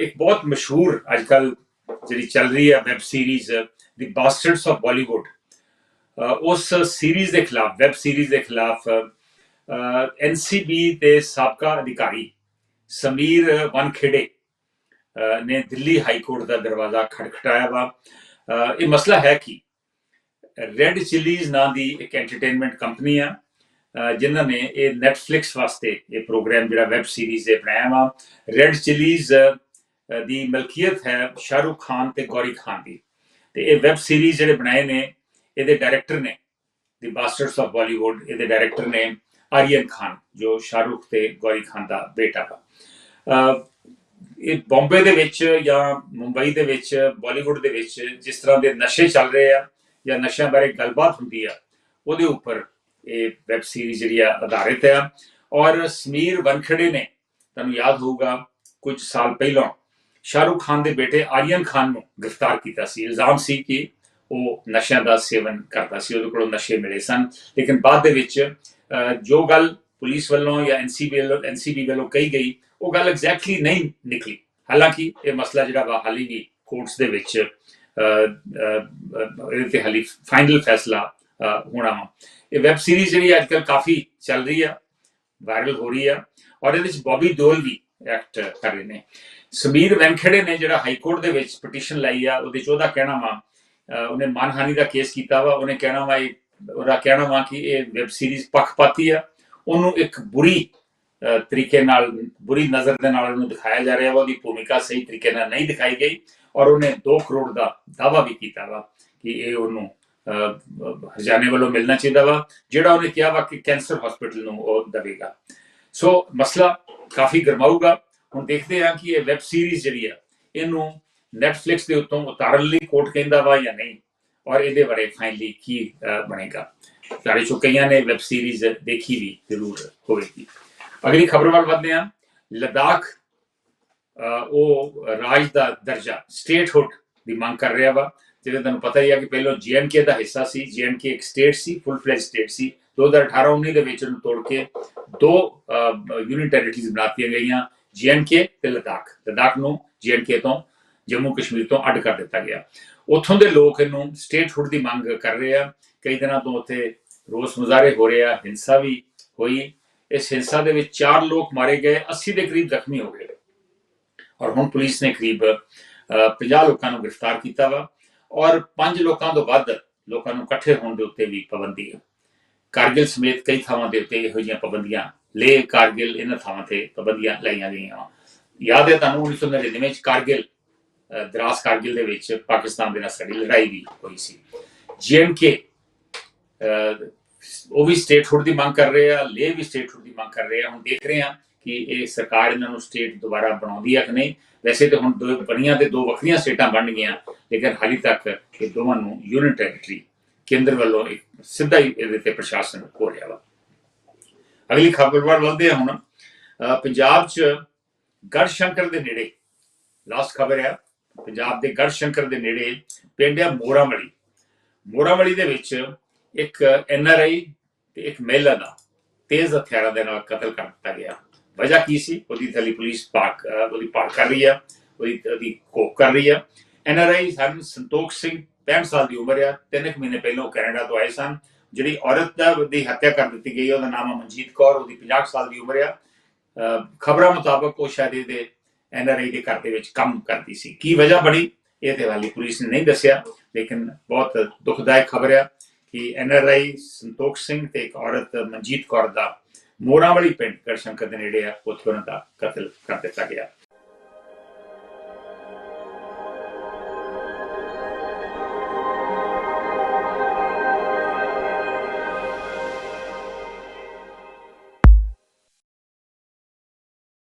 ਇੱਕ ਬਹੁਤ ਮਸ਼ਹੂਰ ਅੱਜਕੱਲ ਜਿਹੜੀ ਚੱਲ ਰਹੀ ਹੈ web series the bastards of Bollywood ਉਸ ਸੀਰੀਜ਼ ਦੇ ਖਿਲਾਫ, ਵੈਬ ਸੀਰੀਜ਼ ਦੇ ਖਿਲਾਫ ਐਨਸੀਬੀ ਦੇ ਸਾਬਕਾ ਅਧਿਕਾਰੀ ਸਮੀਰ ਵਨਖੇੜੇ ਨੇ ਦਿੱਲੀ ਹਾਈ ਕੋਰਟ ਦਾ ਦਰਵਾਜ਼ਾ ਖੜਖਟਾਇਆ ਵਾ। ਇਹ ਮਸਲਾ ਹੈ ਕਿ ਰੈੱਡ ਚਿਲੀਜ਼ ਨਾਂ ਦੀ ਇੱਕ ਐਂਟਰਟੇਨਮੈਂਟ ਕੰਪਨੀ ਆ। ਜਿਨ੍ਹਾਂ ਨੇ ਇਹ Netflix ਵਾਸਤੇ ਇਹ ਪ੍ਰੋਗਰਾਮ ਜਿਹੜਾ ਵੈਬ ਸੀਰੀਜ਼ ਦੇ ਬਣਾਇਆ ਵਾ ਰੈੱਡ ਚਿਲੀਜ਼ ਦੀ ਮਲਕੀਅਤ ਹੈ ਸ਼ਾਹਰੁਖ ਖਾਨ ਤੇ ਗੌਰੀ ਖਾਨ ਦੀ। ਤੇ ਇਹ ਵੈਬ ਸੀਰੀਜ਼ ਜਿਹੜੇ ਬਣਾਏ ਨੇ, ਇਹਦੇ ਡਾਇਰੈਕਟਰ ਨੇ ਦੀ ਬਾਸਟਰਸ ਆਫ ਬਾਲੀਵੁੱਡ ਇਹਦੇ ਡਾਇਰੈਕਟਰ ਨੇ ਆਰੀਅਨ ਖਾਨ ਜੋ ਸ਼ਾਹਰੁਖ ਤੇ ਗੌਰੀ ਖਾਨ ਦਾ ਬੇਟਾ ਵਾ। ਇਹ ਬੰਬੇ ਦੇ ਵਿੱਚ ਜਾਂ ਮੁੰਬਈ ਦੇ ਵਿੱਚ ਬਾਲੀਵੁੱਡ ਦੇ ਵਿੱਚ ਜਿਸ ਤਰ੍ਹਾਂ ਦੇ ਨਸ਼ੇ ਚੱਲ ਰਹੇ ਆ ਜਾਂ ਨਸ਼ਿਆਂ ਬਾਰੇ ਗੱਲਬਾਤ ਹੁੰਦੀ ਆ, ਉਹਦੇ ਉੱਪਰ ਇਹ ਵੈਬ ਸੀਰੀਜ਼ ਜਿਹੜੀ ਆ ਆਧਾਰਿਤ ਆ। ਔਰ ਸਮੀਰ ਵਨਖੜੇ ਨੇ ਤੁਹਾਨੂੰ ਯਾਦ ਹੋਊਗਾ ਕੁਝ ਸਾਲ ਪਹਿਲਾਂ ਸ਼ਾਹਰੁਖ ਖਾਨ ਦੇ ਬੇਟੇ ਆਰੀਅਨ ਖਾਨ ਨੂੰ ਗ੍ਰਿਫਤਾਰ ਕੀਤਾ ਸੀ। ਇਲਜ਼ਾਮ ਸੀ ਕਿ ਉਹ ਨਸ਼ਿਆਂ ਦਾ ਸੇਵਨ ਕਰਦਾ ਸੀ ਉਹਦੇ ਕੋਲੋਂ ਨਸ਼ੇ ਮਿਲੇ ਸਨ। ਲੇਕਿਨ ਬਾਅਦ ਦੇ ਵਿੱਚ ਜੋ ਗੱਲ ਪੁਲਿਸ ਵੱਲੋਂ ਜਾਂ ਐਨਸੀਬੀ ਵੱਲੋਂ ਐਨਸੀਬੀ ਵੱਲੋਂ ਕਹੀ ਗਈ ਉਹ ਗੱਲ ਐਗਜ਼ੈਕਟਲੀ ਨਹੀਂ ਨਿਕਲੀ। ਹਾਲਾਂਕਿ ਇਹ ਮਸਲਾ ਜਿਹੜਾ ਵਾ ਹਾਲੀ ਵੀ ਕੋਰਟਸ ਦੇ ਵਿੱਚ ਅਹ, ਇਹਦੇ ਤੇ ਹਾਲੀ ਫਾਈਨਲ ਫੈਸਲਾ ਹੋਣਾ ਵਾ ਇਹ ਵੈਬ ਸੀਰੀਜ਼ ਜਿਹੜੀ ਅੱਜ ਕੱਲ ਕਾਫੀ ਚੱਲ ਰਹੀ ਆ ਵਾਇਰਲ ਹੋ ਰਹੀ ਆ ਔਰ ਇਹਦੇ ਵਿੱਚ ਬੌਬੀ ਦਿਓਲ ਵੀ ਐਕਟ ਕਰ ਰਹੇ ਨੇ। ਸਮੀਰ ਵੈਂਖੜੇ ਨੇ ਜਿਹੜਾ ਹਾਈ ਕੋਰਟ ਦੇ ਵਿੱਚ ਪਟੀਸ਼ਨ ਲਾਈ ਆ ਉਹਦੇ ਚ ਉਹਦਾ ਕਹਿਣਾ ਵਾ ਉਹਨੇ ਮਾਨਹਾਨੀ ਦਾ ਕੇਸ ਕੀਤਾ ਵਾ ਉਹਨੇ ਕਹਿਣਾ ਵਾ ਇਹ ਉਹਦਾ ਕਹਿਣਾ ਵਾ ਕਿ ਇਹ ਵੈਬ ਸੀਰੀਜ਼ ਪੱਖਪਾਤੀ ਆ ਉਹਨੂੰ ਇੱਕ ਬੁਰੀ ਅਹ, ਤਰੀਕੇ ਨਾਲ ਬੁਰੀ ਨਜ਼ਰ ਦੇ ਨਾਲ ਉਹਨੂੰ ਦਿਖਾਇਆ ਜਾ ਰਿਹਾ ਵਾ ਉਹਦੀ ਭੂਮਿਕਾ ਸਹੀ ਤਰੀਕੇ ਨਾਲ ਨਹੀਂ ਦਿਖਾਈ ਗਈ ਔਰ ਉਹਨੇ 2 ਕਰੋੜ ਦਾ ਦਾਵਾ ਵੀ ਕੀਤਾ ਵਾ ਕਿ ਇਹ ਉਹਨੂੰ ਹਰਜਾਨੇ ਵੱਲੋਂ ਮਿਲਣਾ ਚਾਹੀਦਾ ਵਾ ਜਿਹੜਾ ਉਹਨੇ ਕਿਹਾ ਵਾ ਕਿ ਕੈਂਸਰ ਹਸਪੀਟਲ ਨੂੰ ਉਹ ਦੇਵੇਗਾ। ਸੋ ਮਸਲਾ ਕਾਫੀ ਗਰਮਾਊਗਾ। ਹੁਣ ਦੇਖਦੇ ਹਾਂ ਕਿ ਇਹ ਵੈਬ ਸੀਰੀਜ਼ ਜਿਹੜੀ ਆ ਇਹਨੂੰ Netflix ਦੇ ਉੱਤੋਂ ਉਤਾਰਨ ਲਈ ਕੋਰਟ ਕਹਿੰਦਾ ਵਾ ਜਾਂ ਨਹੀਂ ਔਰ ਇਹਦੇ ਬਾਰੇ ਫਾਈਨਲੀ ਕੀ ਬਣੇਗਾ। ਸਾਡੇ ਚੋਂ ਕਈਆਂ ਨੇ ਵੈਬ ਸੀਰੀਜ਼ ਦੇਖੀ ਵੀ ਜ਼ਰੂਰ ਹੋਵੇਗੀ। ਅਗਲੀ ਖਬਰ ਵੱਲ ਵਧਦੇ ਹਾਂ। ਲਦਾਖ ਅਹ, ਉਹ ਰਾਜ ਦਾ ਦਰਜਾ ਸਟੇਟਹੁੱਡ ਦੀ ਮੰਗ ਕਰ ਰਿਹਾ ਵਾ। ਜਿਵੇਂ ਤੁਹਾਨੂੰ ਪਤਾ ਹੀ ਆ ਕਿ ਪਹਿਲਾਂ ਜੀਐਨਕੇ ਦਾ ਹਿੱਸਾ ਸੀ ਜੀਐਨਕੇ ਇੱਕ ਸਟੇਟ ਸੀ ਫੁੱਲ ਫਲੈਜ ਸਟੇਟ ਸੀ 2018-19 ਦੇ ਵਿੱਚ ਉਹਨੂੰ ਤੋੜ ਕੇ ਦੋ ਯੂਨਿਟ ਟੈਰੀਟਰੀਜ਼ ਬਣਾਤੀਆਂ ਗਈਆਂ ਜੀਐਨਕੇ ਤੇ ਲਦਾਖ ਲਦਾਖ ਨੂੰ ਜੀਐਨਕੇ ਤੋਂ ਜੰਮੂ ਕਸ਼ਮੀਰ ਤੋਂ ਅੱਡ ਕਰ ਦਿੱਤਾ ਗਿਆ। ਉੱਥੋਂ ਦੇ ਲੋਕ ਇਹਨੂੰ ਸਟੇਟਹੁੱਡ ਦੀ ਮੰਗ ਕਰ ਰਹੇ ਆ। ਕਈ ਦਿਨਾਂ ਤੋਂ ਉੱਥੇ ਰੋਸ ਮੁਜ਼ਾਹਰੇ ਹੋ ਰਹੇ ਆ ਹਿੰਸਾ ਵੀ ਹੋਈ। ਇਸ ਹਿੰਸਾ ਦੇ ਵਿੱਚ ਚਾਰ ਲੋਕ ਮਾਰੇ ਗਏ 80 ਦੇ ਕਰੀਬ ਜ਼ਖਮੀ ਹੋ ਗਏ। ਔਰ ਹੁਣ ਪੁਲਿਸ ਨੇ ਕਰੀਬ ਅਹ, 50 ਲੋਕਾਂ ਨੂੰ ਗ੍ਰਿਫਤਾਰ ਕੀਤਾ ਵਾ। ਔਰ ਪੰਜ ਲੋਕਾਂ ਤੋਂ ਵੱਧ ਲੋਕਾਂ ਨੂੰ ਇਕੱਠੇ ਹੋਣ ਦੇ ਉੱਤੇ ਵੀ ਪਾਬੰਦੀ ਹੈ। ਕਾਰਗਿਲ ਸਮੇਤ ਕਈ ਥਾਵਾਂ ਦੇ ਉੱਤੇ ਇਹੋ ਜਿਹੀਆਂ ਪਾਬੰਦੀਆਂ ਲੇ ਕਾਰਗਿਲ ਇਹਨਾਂ ਥਾਵਾਂ ਤੇ ਪਾਬੰਦੀਆਂ ਲਾਈਆਂ ਗਈਆਂ ਵਾ। ਯਾਦ ਹੈ ਤੁਹਾਨੂੰ 1999 ਵਿੱਚ ਕਾਰਗਿਲ ਦਰਾਸ ਕਾਰਗਿਲ ਦੇ ਵਿੱਚ ਪਾਕਿਸਤਾਨ ਦੇ ਨਾਲ ਸਾਡੀ ਲੜਾਈ ਵੀ ਹੋਈ ਸੀ। ਜੀਐਨਕੇ ਉਹ ਵੀ ਸਟੇਟਹੁੱਡ ਦੀ ਮੰਗ ਕਰ ਰਹੇ ਆ ਲੇ ਵੀ ਸਟੇਟਹੁੱਡ ਦੀ ਮੰਗ ਕਰ ਰਹੇ ਆ। ਹੁਣ ਦੇਖ ਰਹੇ ਆ ਕਿ ਇਹ ਸਰਕਾਰ ਇਹਨਾਂ ਨੂੰ ਸਟੇਟ ਦੁਬਾਰਾ ਬਣਾਉਂਦੀ ਹੈ ਕਿ ਨਹੀਂ। ਵੈਸੇ ਤੇ ਹੁਣ ਦੋ ਬਣੀਆਂ ਤੇ ਦੋ ਵੱਖਰੀਆਂ ਸਟੇਟਾਂ ਬਣ ਗਈਆਂ। ਲੇਕਿਨ ਹਾਲੇ ਤੱਕ ਇਹ ਦੋਵਾਂ ਨੂੰ ਯੂਨੀਅਨ ਟੈਰੀਟਰੀ ਕੇਂਦਰ ਵੱਲੋਂ ਇੱਕ ਸਿੱਧਾ ਹੀ ਇਹਦੇ ਤੇ ਪ੍ਰਸ਼ਾਸਨ ਹੋ ਰਿਹਾ ਵਾ। ਅਗਲੀ ਖਬਰ ਵੱਲ ਵਧਦੇ ਹਾਂ ਹੁਣ। ਪੰਜਾਬ 'ਚ ਗੜਸ਼ੰਕਰ ਦੇ ਨੇੜੇ ਲਾਸਟ ਖਬਰ ਹੈ, ਪੰਜਾਬ ਦੇ ਗੜਸ਼ੰਕਰ ਦੇ ਨੇੜੇ ਪਿੰਡ ਹੈ ਮੋਰਾਮਲੀ ਮੋਰਾਮਲੀ ਦੇ ਵਿੱਚ ਇੱਕ ਐਨਆਰਆਈ ਤੇ ਇੱਕ ਮਹਿਲਾ ਦਾ ਤੇਜ਼ ਹਥਿਆਰਾਂ ਦੇ ਨਾਲ ਕਤਲ ਕਰ ਦਿੱਤਾ ਗਿਆ। ਵਜ੍ਹਾ ਕੀ ਸੀ? ਉਹਦੀ ਥਲੀ ਪੁਲਿਸ ਪਾਕ ਉਹਦੀ ਪਾਕ ਕਰ ਰਹੀ ਆ ਉਹਦੀ ਉਹਦੀ ਕੋਕ ਕਰ ਰਹੀ ਆ ਐਨਆਰਆਈ ਸਨ, ਸੰਤੋਖ ਸਿੰਘ 65 ਸਾਲ ਦੀ ਉਮਰ ਆ, ਤਿੰਨ ਕੁ ਮਹੀਨੇ ਪਹਿਲਾਂ ਕੈਨੇਡਾ ਤੋਂ ਆਏ ਸਨ। ਜਿਹੜੀ ਔਰਤ ਦਾ ਦੀ ਹੱਤਿਆ ਕਰ ਦਿੱਤੀ ਗਈ, ਉਹਦਾ ਨਾਮ ਹੈ ਮਨਜੀਤ ਕੌਰ, ਉਹਦੀ 50 ਸਾਲ ਦੀ ਉਮਰ ਆ। ਖਬਰਾਂ ਮੁਤਾਬਕ ਉਹ ਸ਼ਾਇਦ ਇਹਦੇ ਐਨਆਰਆਈ ਦੇ ਘਰ ਦੇ ਵਿੱਚ ਕੰਮ ਕਰਦੀ ਸੀ। ਕੀ ਵਜ੍ਹਾ ਬਣੀ? ਇਹ ਤੇ ਹਾਲੀ ਪੁਲਿਸ ਨੇ ਨਹੀਂ ਦੱਸਿਆ, ਲੇਕਿਨ ਬਹੁਤ ਦੁਖਦਾਇਕ ਖਬਰ ਆ ਕਿ ਐਨਆਰਆਈ ਸੰਤੋਖ ਸਿੰਘ ਤੇ ਇੱਕ ਔਰਤ ਮਨਜੀਤ ਕੌਰ ਦਾ ਮੋਰਾਵਲੀ ਪਿੰਡ ਗੜਸ਼ੰਕਰ ਦੇ ਨੇੜੇ ਆ, ਉੱਥੇ ਉਹਨਾਂ ਦਾ ਕਤਲ ਕਰ ਦਿੱਤਾ ਗਿਆ।